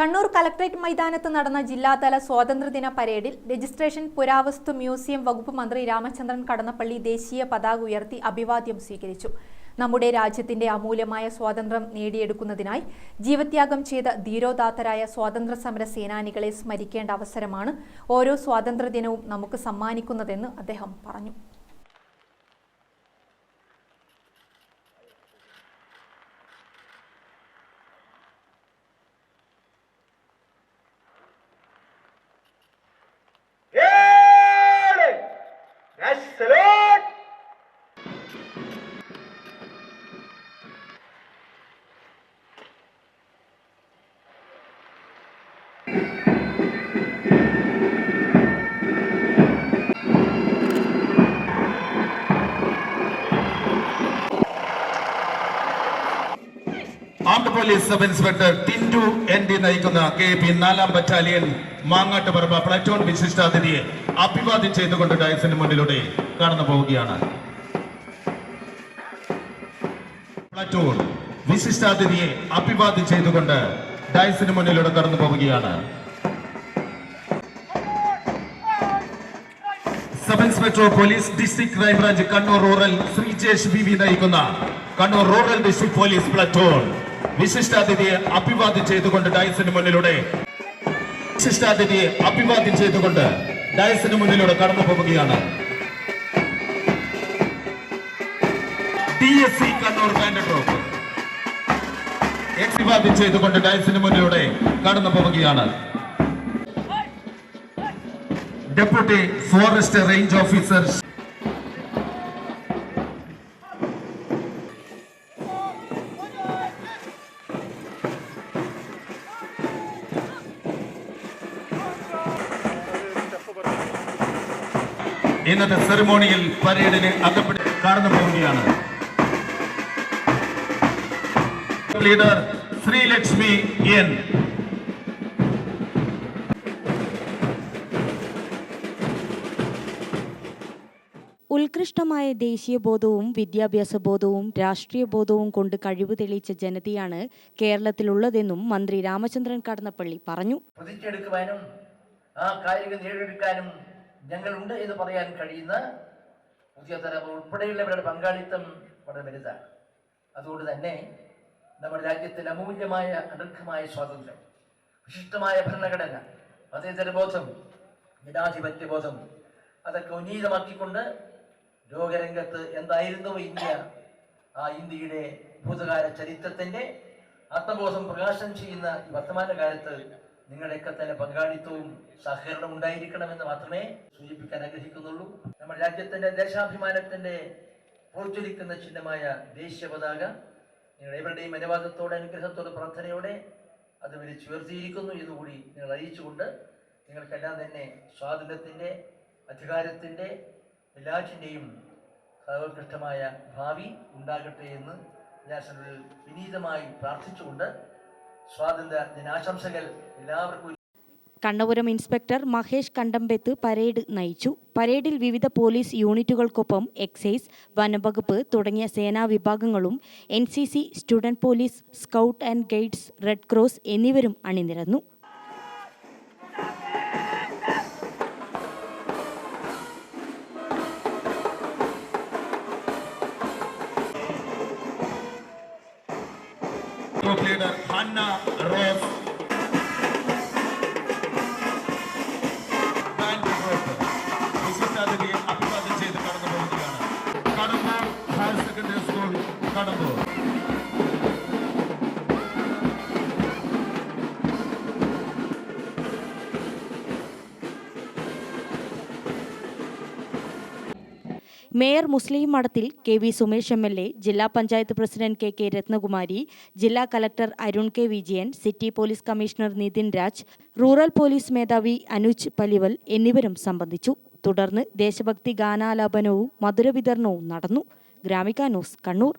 Kannur collectorate മൈതാനത്ത് നടന്ന ജില്ലാതല സ്വാതന്ത്ര്യദിന പരേഡിൽ രജിസ്ട്രേഷൻ പുരാവസ്തു മ്യൂസിയം വകുപ്പ് മന്ത്രി രാമചന്ദ്രൻ കടന്നപ്പള്ളി ദേശീയ പതാക ഉയർത്തി അഭിവാദ്യം സ്വീകരിച്ചു. നമ്മുടെ രാജ്യത്തിന്റെ അമൂല്യമായ സ്വാതന്ത്ര്യം നേടിയെടുക്കുന്നതിനായി ജീവത്യാഗം ചെയ്ത ധീരോദാത്തരായ സ്വാതന്ത്ര്യ സമര സേനാനികളെ സ്മരിക്കേണ്ട അവസരമാണ് ഓരോ സ്വാതന്ത്ര്യദിനവും നമുക്ക് സമ്മാനിക്കുന്നതെന്ന് അദ്ദേഹം പറഞ്ഞു. Armed police sub inspector Tintu N D നയിക്കുന്ന കെ പി നാലാം ബറ്റാലിയൻ മാങ്ങാട്ടുപറമ്പ പ്ലറ്റൂൺ വിശിഷ്ടാതിഥിയെ അഭിവാദ്യം ചെയ്തുകൊണ്ട് ഡയസിന് മുന്നിലൂടെ കടന്നു പോവുകയാണ്. പ്ലറ്റൂൺ വിശിഷ്ടാതിഥിയെ അഭിവാദ്യം ചെയ്തുകൊണ്ട് ഡയസിന് മുന്നിലൂടെ കടന്നു പോവുകയാണ്. Sub inspector police district crime branch Kannur rural Sreejesh B V നയിക്കുന്ന Kannur rural district police platoon വിശിഷ്ടാതിഥിയെ അഭിവാദ്യം ചെയ്തുകൊണ്ട് ഡയസിന് മുന്നിലൂടെ വിശിഷ്ടാതിഥിയെ അഭിവാദ്യം ചെയ്തുകൊണ്ട് ഡയസിന് മുന്നിലൂടെ കടന്നു പോവുകയാണ്. T S C Kannur band troupe അഭിവാദ്യം ചെയ്തുകൊണ്ട് ഡയസിന് മുന്നിലൂടെ കടന്നു പോവുകയാണ്. ഡെപ്യൂട്ടി ഫോറസ്റ്റ് റേഞ്ച് ഓഫീസർ ഇന്നത്തെ സെറിമോണിയിൽ പരേഡിന് അകപ്പെട്ട് കടന്നു പോവുകയാണ്. ലീഡർ ശ്രീലക്ഷ്മി എൻ ഉത്കൃഷ്ടമായ ദേശീയ ബോധവും വിദ്യാഭ്യാസ ബോധവും രാഷ്ട്രീയ ബോധവും കൊണ്ട് കഴിവ് തെളിയിച്ച ജനതയാണ് കേരളത്തിലുള്ളതെന്നും മന്ത്രി രാമചന്ദ്രൻ കടന്നപ്പള്ളി പറഞ്ഞു. പ്രതിജ്ഞയെടുക്കുവാനും ആ കായിക നേടിയെടുക്കാനും ഞങ്ങളുണ്ട് എന്ന് പറയാൻ കഴിയുന്ന പുതിയ തലമുറ ഉൾപ്പെടെയുള്ളവരുടെ പങ്കാളിത്തം വളരെ വലുതാണ്. അതുകൊണ്ട് തന്നെ നമ്മുടെ രാജ്യത്തിന് അമൂല്യമായ അനർഘമായ സ്വാതന്ത്ര്യം വിശിഷ്ടമായ ഭരണഘടന മതേതരബോധം ജനാധിപത്യബോധം അതൊക്കെ ഉന്നീതമാക്കിക്കൊണ്ട് ലോകരംഗത്ത് എന്തായിരുന്നു ഇന്ത്യ? ആ ഇന്ത്യയുടെ ഭൂതകാല ചരിത്രത്തിന്റെ ആത്മബോധം പ്രകാശനം ചെയ്യുന്ന ഈ വർത്തമാന കാലത്ത് നിങ്ങളുടെയൊക്കെ തന്നെ പങ്കാളിത്തവും സഹകരണവും ഉണ്ടായിരിക്കണമെന്ന് മാത്രമേ സൂചിപ്പിക്കാൻ ആഗ്രഹിക്കുന്നുള്ളൂ. നമ്മുടെ രാജ്യത്തിന്റെ ദേശാഭിമാനത്തിന്റെ പ്രോജ്വലിക്കുന്ന ചിഹ്നമായ ദേശീയ പതാക നിങ്ങൾ എവരുടെയും അനുവാദത്തോടെ അനുഗ്രഹത്തോടെ പ്രാർത്ഥനയോടെ അത് വിളിച്ചുയർത്തിയിരിക്കുന്നു എന്നുകൂടി നിങ്ങൾ അറിയിച്ചുകൊണ്ട് നിങ്ങൾക്കെല്ലാം തന്നെ സ്വാതന്ത്ര്യത്തിന്റെ അധികാരത്തിന്റെ എല്ലാറ്റിന്റെയും സർവോത്കൃഷ്ടമായ ഭാവി ഉണ്ടാകട്ടെ എന്ന് ഞാൻ വിനീതമായി പ്രാർത്ഥിച്ചുകൊണ്ട് സ്വാതന്ത്ര്യ ദിനാശംസകൾ എല്ലാവർക്കും കണ്ണപുരം ഇൻസ്പെക്ടർ മഹേഷ് കണ്ടമ്പെത്ത് പരേഡ് നയിച്ചു. പരേഡിൽ വിവിധ പോലീസ് യൂണിറ്റുകൾക്കൊപ്പം എക്സൈസ് വനംവകുപ്പ് തുടങ്ങിയ സേനാ വിഭാഗങ്ങളും N C C student police scout and guides red cross എന്നിവരും അണിനിരന്നു. Group Hannah Hannah mayor Muslih Madathil K V Sumesh M L A ജില്ലാ panchayat president K K Rathnakumari ജില്ലാ collector Arun K Vijayan city police commissioner Nithin Raj rural police മേധാവി അനുജ് പലിവൽ എന്നിവരും സംബന്ധിച്ചു. തുടർന്ന് ദേശഭക്തി ഗാനാലാപനവും മധുരവിതരണവും നടന്നു. ഗ്രാമിക ന്യൂസ് കണ്ണൂർ.